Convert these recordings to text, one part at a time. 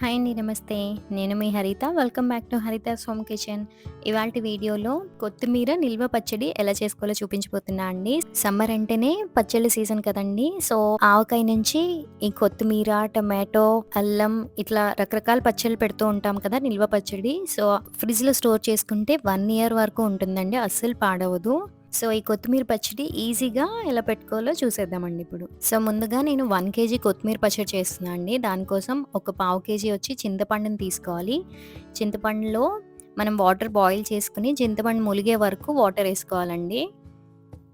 Hi అండి నమస్తే. నేను మీ Haritha. Welcome back to Haritha home kitchen ఇవాళ వీడియోలో కొత్తిమీర నిల్వ పచ్చడి ఎలా చేసుకోవాలో చూపించబోతున్నా అండి. సమ్మర్ అంటేనే పచ్చళ్ళ సీజన్ కదండి. సో ఆవకాయ నుంచి ఈ కొత్తిమీర టమాటో అల్లం ఇట్లా రకరకాల పచ్చళ్ళు పెడుతూ ఉంటాం కదా నిల్వ పచ్చడి. సో ఫ్రిడ్జ్లో స్టోర్ చేసుకుంటే వన్ ఇయర్ వరకు ఉంటుందండి. అస్సలు పాడవదు. సో ఈ కొత్తిమీర పచ్చడి ఈజీగా ఎలా పెట్టుకోవాలో చూసేద్దామండి ఇప్పుడు. సో ముందుగా నేను వన్ కేజీ కొత్తిమీర పచ్చడి చేస్తున్నా అండి. దానికోసం ఒక పావు కేజీ వచ్చి చింతపండుని తీసుకోవాలి. చింతపండులో మనం వాటర్ బాయిల్ చేసుకుని చింతపండు ములిగే వరకు వాటర్ వేసుకోవాలండి.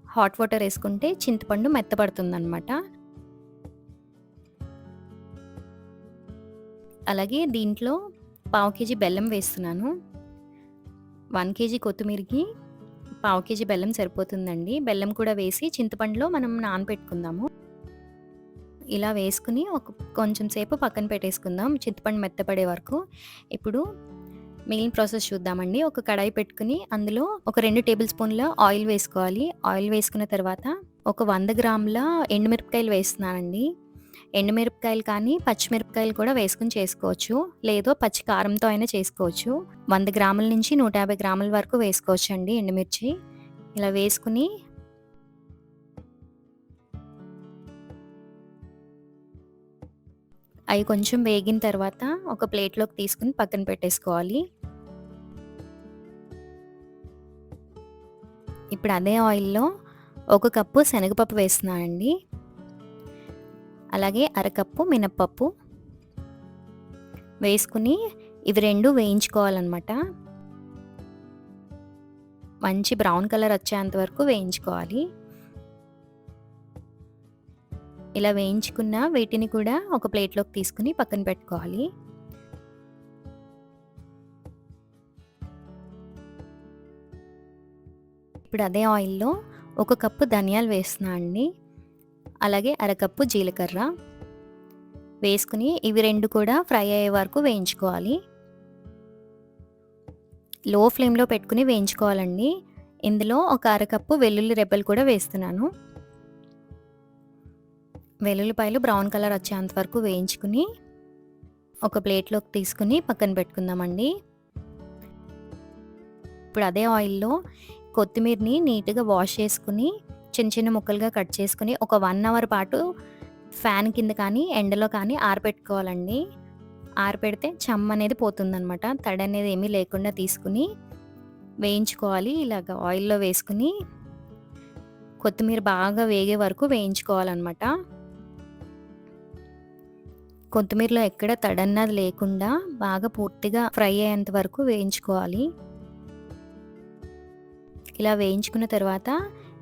హాట్ వాటర్ వేసుకుంటే చింతపండు మెత్తపడుతుంది అనమాట అలాగే దీంట్లో పావు కేజీ బెల్లం వేస్తున్నాను. వన్ కేజీ కొత్తిమీరకి పావు కేజీ బెల్లం సరిపోతుందండి. బెల్లం కూడా వేసి చింతపండులో మనం నానబెట్టుకుందాము. ఇలా వేసుకుని ఒక కొంచెం సేపు పక్కన పెట్టేసుకుందాం చింతపండు మెత్తపడే వరకు. ఇప్పుడు మిగిలిన ప్రాసెస్ చూద్దామండి. ఒక కడాయి పెట్టుకుని అందులో ఒక రెండు టేబుల్ స్పూన్ల ఆయిల్ వేసుకోవాలి. ఆయిల్ వేసుకున్న తర్వాత ఒక వంద గ్రాముల ఎండుమిరపకాయలు వేస్తున్నానండి. ఎండుమిరపకాయలు కానీ పచ్చిమిరపకాయలు కూడా వేసుకుని చేసుకోవచ్చు. లేదో పచ్చి కారంతో అయినా చేసుకోవచ్చు. వంద గ్రాముల నుంచి నూట యాభై గ్రాముల వరకు వేసుకోవచ్చు అండి ఎండుమిర్చి. ఇలా వేసుకుని అవి కొంచెం వేగిన తర్వాత ఒక ప్లేట్లోకి తీసుకుని పక్కన పెట్టేసుకోవాలి. ఇప్పుడు అదే ఆయిల్లో ఒక కప్పు శనగపప్పు వేస్తున్నానండి. అలాగే అరకప్పు మినప్పప్పు వేసుకుని ఇవి రెండు వేయించుకోవాలన్నమాట. మంచి బ్రౌన్ కలర్ వచ్చేంత వరకు వేయించుకోవాలి. ఇలా వేయించుకున్న వీటిని కూడా ఒక ప్లేట్లోకి తీసుకుని పక్కన పెట్టుకోవాలి. ఇప్పుడు అదే ఆయిల్లో ఒక కప్పు ధనియాలు వేస్తున్నా అండి అలాగే అరకప్పు జీలకర్ర వేసుకుని ఇవి రెండు కూడా ఫ్రై అయ్యే వరకు వేయించుకోవాలి. లో ఫ్లేమ్లో పెట్టుకుని వేయించుకోవాలండి. ఇందులో ఒక అరకప్పు వెల్లుల్లి రెబ్బలు కూడా వేస్తున్నాను. వెల్లుల్లిపాయలు బ్రౌన్ కలర్ వచ్చేంత వరకు వేయించుకుని ఒక ప్లేట్లోకి తీసుకుని పక్కన పెట్టుకుందామండి. ఇప్పుడు అదే ఆయిల్లో కొత్తిమీరని నీట్గా వాష్ చేసుకుని చిన్న చిన్న ముక్కలుగా కట్ చేసుకుని ఒక వన్ అవర్ పాటు ఫ్యాన్ కింద కానీ ఎండలో కానీ ఆరబెట్టుకోవాలండి ఆరబెడితే చెమ్మ అనేది పోతుందనమాట తడి అనేది ఏమీ లేకుండా తీసుకుని వేయించుకోవాలి. ఇలాగ ఆయిల్లో వేసుకుని కొత్తిమీర బాగా వేగే వరకు వేయించుకోవాలన్నమాట. కొత్తిమీరలో ఎక్కడ తడన్నది లేకుండా బాగా పూర్తిగా ఫ్రై అయ్యేంత వరకు వేయించుకోవాలి. ఇలా వేయించుకున్న తర్వాత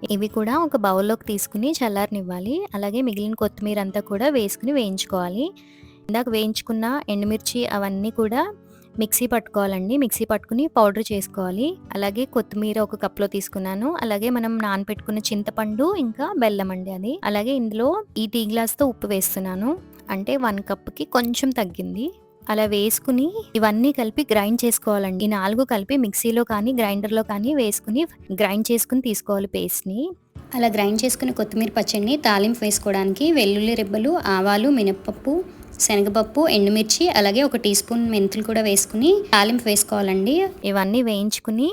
ఇవి కూడా ఒక బౌల్లోకి తీసుకుని చల్లారనివ్వాలి. అలాగే మిగిలిన కొత్తిమీర అంతా కూడా వేసుకుని వేయించుకోవాలి. ఇందాక వేయించుకున్న ఎండుమిర్చి అవన్నీ కూడా మిక్సీ పట్టుకోవాలండి. మిక్సీ పట్టుకుని పౌడర్ చేసుకోవాలి. అలాగే కొత్తిమీర ఒక కప్లో తీసుకున్నాను. అలాగే మనం నానపెట్టుకున్న చింతపండు ఇంకా బెల్లం అండి అది. అలాగే ఇందులో ఈ టీ గ్లాస్తో ఉప్పు వేస్తున్నాను. అంటే వన్ కప్కి కొంచెం తగ్గింది. అలా వేసుకుని ఇవన్నీ కలిపి గ్రైండ్ చేసుకోవాలండి. ఈ నాలుగు కలిపి మిక్సీలో కానీ గ్రైండర్లో కానీ వేసుకుని గ్రైండ్ చేసుకుని తీసుకోవాలి పేస్ట్ని. అలా గ్రైండ్ చేసుకుని కొత్తిమీర పచ్చడిని తాలింపు వేసుకోవడానికి వెల్లుల్లి రెబ్బలు ఆవాలు మినప్పప్పు శనగపప్పు ఎండుమిర్చి అలాగే ఒక టీ స్పూన్ మెంతులు కూడా వేసుకుని తాలింపు వేసుకోవాలండి. ఇవన్నీ వేయించుకుని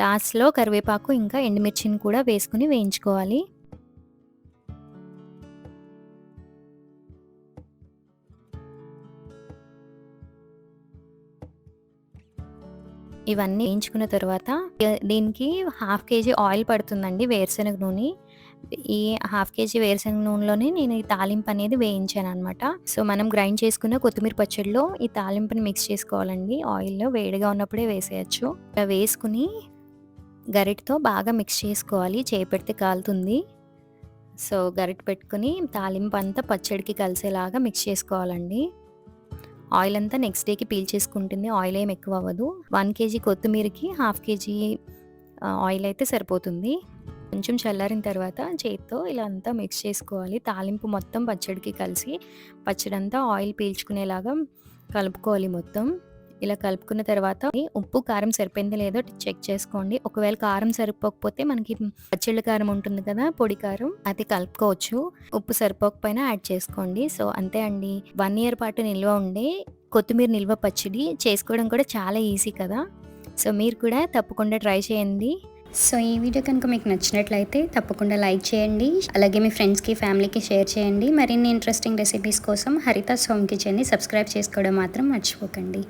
లాస్ట్లో కరివేపాకు ఇంకా ఎండుమిర్చిని కూడా వేసుకుని వేయించుకోవాలి. ఇవన్నీ వేయించుకున్న తర్వాత దీనికి హాఫ్ కేజీ ఆయిల్ పడుతుందండి వేరుశనగ నూనె. ఈ హాఫ్ కేజీ వేరుశనగ నూనెలోనే నేను ఈ తాలింపు అనేది వేయించాను అనమాట సో మనం గ్రైండ్ చేసుకున్న కొత్తిమీర పచ్చడిలో ఈ తాలింపుని మిక్స్ చేసుకోవాలండి. ఆయిల్లో వేడిగా ఉన్నప్పుడే వేసేయచ్చు. ఇలా వేసుకుని గరిటతో బాగా మిక్స్ చేసుకోవాలి. చేపెడితే కాలుతుంది. సో గరిట పెట్టుకుని తాలింపు అంతా పచ్చడికి కలిసేలాగా మిక్స్ చేసుకోవాలండి. ఆయిల్ అంతా నెక్స్ట్ డేకి పీల్ చేసుకుంటుంది. ఆయిల్ ఏం ఎక్కువ అవ్వదు. వన్ కేజీ కొత్తిమీరకి హాఫ్ కేజీ ఆయిల్ అయితే సరిపోతుంది. కొంచెం చల్లారిన తర్వాత చేతితో ఇలా అంతా మిక్స్ చేసుకోవాలి. తాలింపు మొత్తం పచ్చడికి కలిసి పచ్చడి అంతా ఆయిల్ పీల్చుకునేలాగా కలుపుకోవాలి మొత్తం. ఇలా కలుపుకున్న తర్వాత ఉప్పు కారం సరిపోయింది లేదో చెక్ చేసుకోండి. ఒకవేళ కారం సరిపోకపోతే మనకి పచ్చళ్ళ కారం ఉంటుంది కదా పొడి కారం అది కలుపుకోవచ్చు. ఉప్పు సరిపోకపోయినా యాడ్ చేసుకోండి. సో అంతే అండి. వన్ ఇయర్ పాటు నిల్వ ఉండే కొత్తిమీర నిల్వ పచ్చడి చేసుకోవడం కూడా చాలా ఈజీ కదా. సో మీరు కూడా తప్పకుండా ట్రై చేయండి. సో ఈ వీడియో కనుక మీకు నచ్చినట్లయితే తప్పకుండా లైక్ చేయండి. అలాగే మీ ఫ్రెండ్స్కి ఫ్యామిలీకి షేర్ చేయండి. మరిన్ని ఇంట్రెస్టింగ్ రెసిపీస్ కోసం హరిత సోమ్ కిచెన్ని సబ్స్క్రైబ్ చేసుకోవడం మాత్రం మర్చిపోకండి.